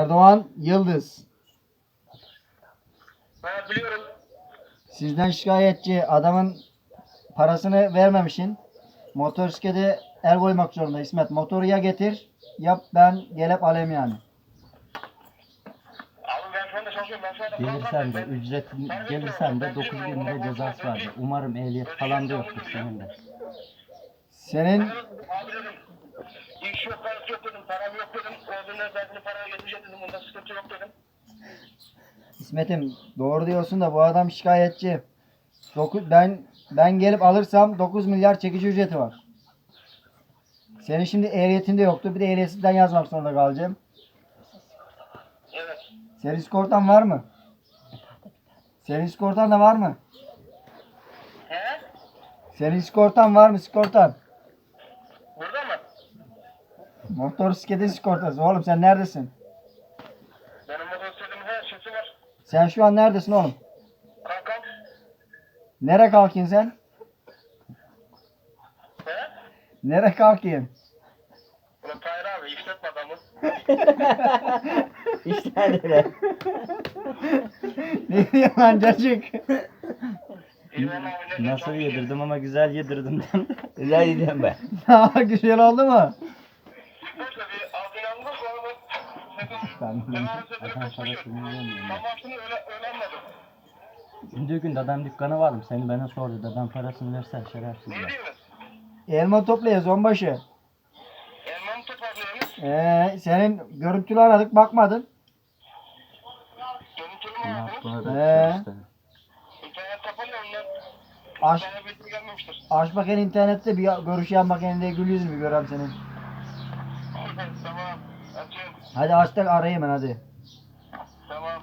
Erdoğan Yıldız. Ben biliyorum. Sizden şikayetçi adamın parasını vermemişsin. Motosiklete el koymak zorunda İsmet. Motoru ya getir yap ben gelip alayım yani. Abi ben şu anda çalışıyorum. Ben şu anda Gelirsen de Ben- ücret gelirsen de 9 bin lira cezası vardı. Umarım ehliyet falan da yoktur senin de. Senin Abi dedim. İş yok, parası yok dedim. Param yok dedim. O günler zaten paraya getireceğim dedim. Bunda sıkıntı yok dedim. İsmet'im doğru diyorsun da bu adam şikayetçi. Dokuz, ben ben gelip alırsam 9 milyar çekici ücreti var. Senin şimdi ehliyetinde yoktu. Bir de ehliyetsinden yazmak zorunda kalacağım. Evet. Senin sigortan var mı? Senin sigortan da var mı? He? Senin sigortan var mı sigortan? Motor bisikleti sigortası. Oğlum sen neredesin? Benim motosikletimin her şeysi var. Sen şu an neredesin oğlum? Kankam. Nere kalkıyorsun sen? He? Nere kalkıyorsun? Ulan Tahir abi işletme adamı. İşte öyle. ne diyorsun lan cacık? İlhan abi ne Nasıl yedirdim ama güzel yedirdim. Güzel gidiyorum ben. Daha güzel oldu mu? Ben adam öyle, gün dadam dükkanı vardım. Seni bana sordu. Dadam parasını versen şerefsiz Ne ya. diyorsunuz? Elma toplayız onbaşı. Elma mı toparlıyorsunuz? Ee, senin görüntülü aradık bakmadın. Görüntülü Ne da Ee? işte. İnternet kapalı ondan. Aç, Bana bilgi gelmemiştir. aç bakayım internette bir görüşen bakayım diye gül yüzünü bir göreyim senin. Hadi aç da arayayım ben hadi. Tamam.